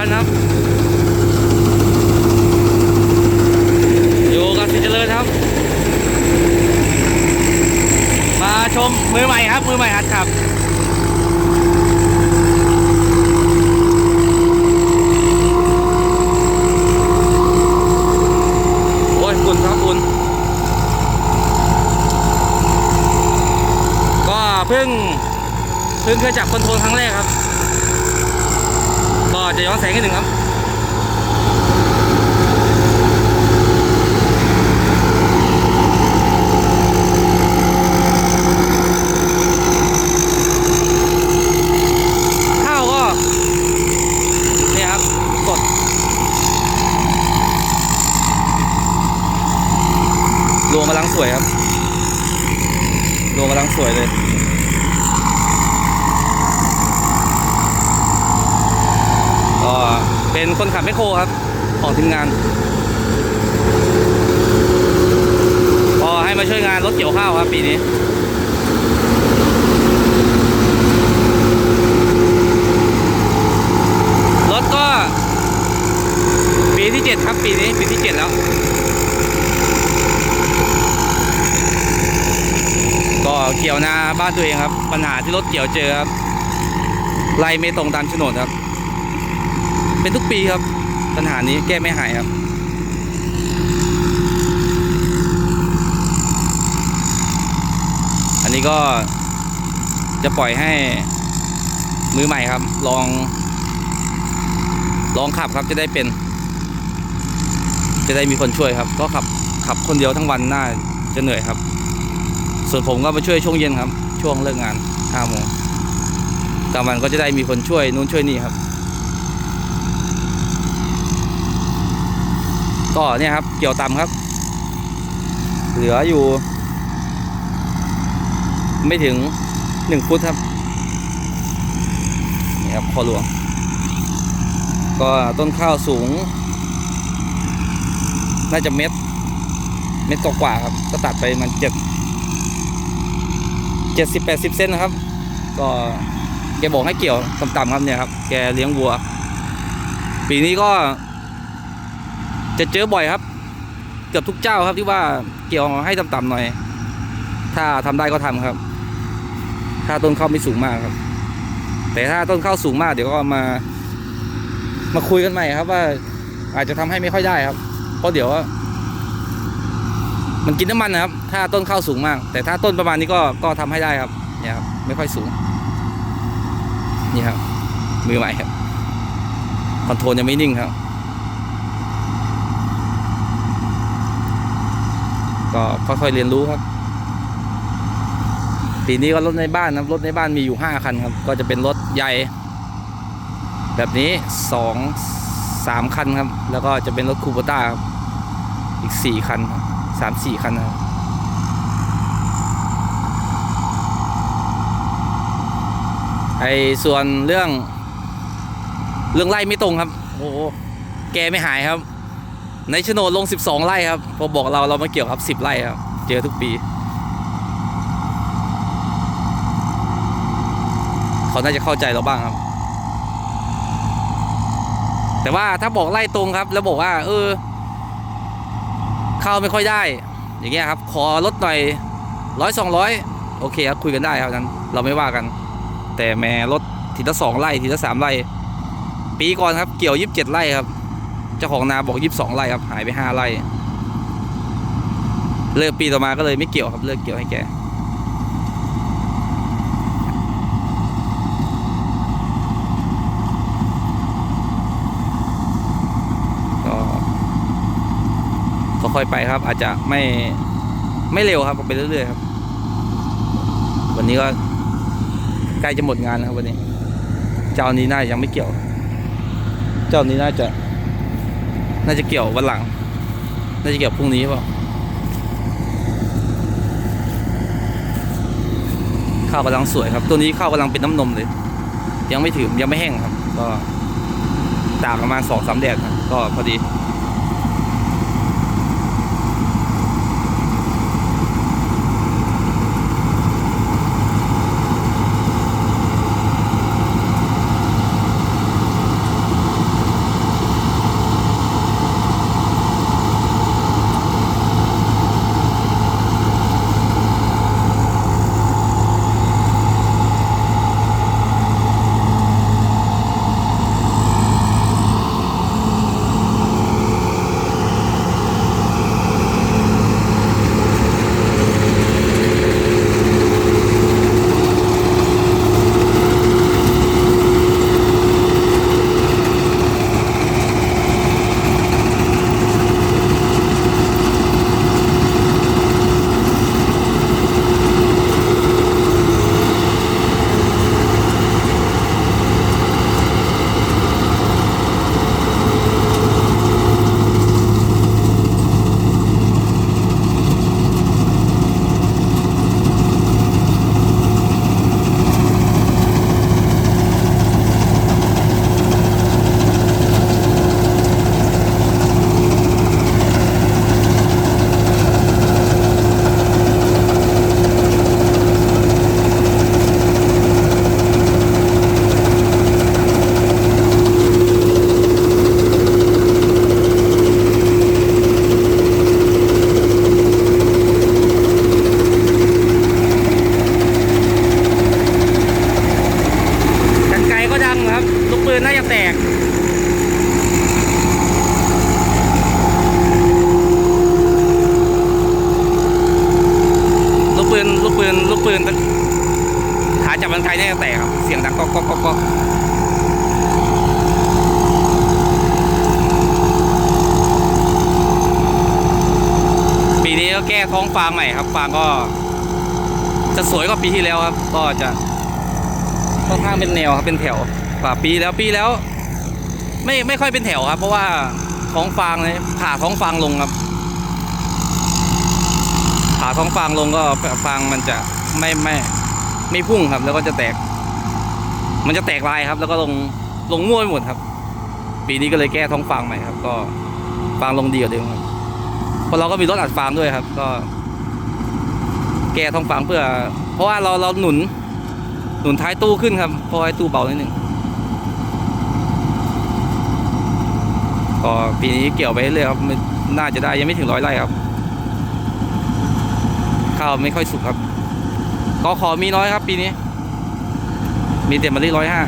กันครับ อยู่กับสิเจริญครับ มาชมมือใหม่ครับ มือใหม่หัดขับโอ้ยอุ่นครับอุ่นก็เพิ่งเพิ่งเคยจับคอนโทรลครั้งแรกครับ ก็จะย้อนแส งนิดหนึ่งครับข้าก็เนี่ยครับสดรวงกำลังสวยครับรวงกำลังสวยเลย เป็นคนขับแมคโครครับ ของทีมงานก็ให้มาช่วยงานรถเกี่ยวข้าวครับปีนี้รถก็ ปีที่เจ็ดครับปีนี้ปีที่เจ็ดแล้วก็เกี่ยวนาบ้านตัวเองครับ ปัญหาที่รถเกี่ยวเจอครับไล่ไม่ตรงตามโฉนดครับ เป็นทุกปีครับ ปัญหานี้แก้ไม่หายครับอันนี้ก็จะปล่อยให้มือใหม่ครับ ลอง ลองขับครับจะได้เป็น จะได้มีคนช่วยครับ ก็ขับขับคนเดียวทั้งวันน่าจะเหนื่อยครับ ส่วนผมก็มาช่วยช่วงเย็นครับ ช่วงเลิกงานห้าโมงกลางวันก็จะได้มีคนช่วยนู้นช่วยนี่ครับ ก็เนี่ยครับ เกี่ยวต่ำครับ เหลืออยู่ ไม่ถึงหนึ่งฟุตครับนี่ครับคอหลวง ก็ต้นข้าวสูง น่าจะเม็ด เม็ดกว่าครับ ก็ตัดไปมันเจ็ดเจ็ดสิบแปดสิบเซนนะครับ ก็แกบอกให้เกี่ยวต่ำๆครับเนี่ยครับ แกเลี้ยงวัว ปีนี้ก็ จะเจอบ่อยครับ เกือบทุกเจ้าครับที่ว่าเกี่ยวให้ต่ำๆหน่อย ถ้าทำได้ก็ทำครับ ถ้าต้นข้าวไม่สูงมากครับ แต่ถ้าต้นข้าวสูงมากเดี๋ยวก็มา มาคุยกันใหม่ครับว่า อาจจะทำให้ไม่ค่อยได้ครับ เพราะเดี๋ยวมันกินน้ำมันนะครับ ถ้าต้นข้าวสูงมาก แต่ถ้าต้นประมาณนี้ก็ก็ทำให้ได้ครับเนี่ยครับไม่ค่อยสูง นี่ครับมือใหม่ครับคอนโทรลยังไม่นิ่งครับ ก็ค่อยๆเรียนรู้ครับปีนี้ก็รถในบ้านนะรถในบ้านมีอยู่ห้าคันครับ ก็จะเป็นรถใหญ่ แบบนี้สองสามคันครับ แล้วก็จะเป็นรถคูโบต้าครับอีกสี่คันสามสี่คันนะครับไอ้ส่วนเรื่อง เรื่องไล่ไม่ตรงครับ โอ้โหแกไม่หายครับ ในโฉนดลง 12 ไร่ครับพอบอกเราเรามาเกี่ยวครับ 10 ไร่ครับ เจอทุกปี เขาน่าจะเข้าใจเราบ้างครับ แต่ว่าถ้าบอกไล่ตรงครับ แล้วบอกว่า เออ เข้าไม่ค่อยได้ อย่างเงี้ยครับ ขอลดหน่อยร้อยสองร้อยโอเคครับคุยกันได้ครับนั้น เราไม่ว่ากัน แต่แม่ลดทีละสองไร่ทีละสามไร่ ปีก่อนครับ เกี่ยวยีิบเจ็ดไร่ครับ เจ้าของนาบอกยี่สิบสองไร่ครับหายไปห้าไร่เลิกปีต่อมาก็เลยไม่เกี่ยวครับเลิกเกี่ยวให้แกก็ค่อยไปครับ อาจจะไม่ไม่เร็วครับไปเรื่อยๆครับ วันนี้ก็ใกล้จะหมดงานแล้วครับวันนี้ เจ้านี้น่าจะยังไม่เกี่ยว เจ้านี้น่าจะ น่าจะเกี่ยววันหลัง น่าจะเกี่ยวพรุ่งนี้เปล่าข้าวกำลังสวยครับ ตัวนี้ข้าวกำลังเป็นน้ำนมเลย ยังไม่ถึงยังไม่แห้งครับ ก็ตากประมาณสองสามแดดครับ ก็พอดี ปืนน่าจะแตกลูกปืนลูกปืนลูกปืนขาจับมันไกลน่าจะแตกครับเสียงดังก๊กก๊อกก๊อกก๊อกปีนี้ก็แก้ท้องฟางใหม่ครับฟางก็ จะสวยกว่าปีที่แล้วครับ ก็จะค่อนข้างเป็นแนวครับเป็นแถว กว่าปีแล้วปีแล้ว ไม่ไม่ค่อยเป็นแถวครับ เพราะว่าท้องฟางเลยผ่าท้องฟางลงครับผ่าท้องฟางลงก็ฟางมันจะไม่ไม่ไม่พุ่งครับ แล้วก็จะแตก มันจะแตกลายครับ แล้วก็ลงลงมั่วไปหมดครับ ปีนี้ก็เลยแก้ท้องฟางใหม่ครับ ก็ฟางลงดีกว่าเดิมครับเพราะเราก็มีรถอัดฟางด้วยครับ ก็ แก้ท้องฟางเพื่อ เพราะว่าเราเราหนุน หนุนท้ายตู้ขึ้นครับพราะให้ตู้เบาหนิดนึง ก็ปีนี้เกี่ยวไปเรื่อยครับน่าจะได้ยังไม่ถึงร้อยไร่ครับข้าวไม่ค่อยสุกครับก็ขอมีน้อยครับ ปีนี้ มีเต็มมาที่ร้อยห้า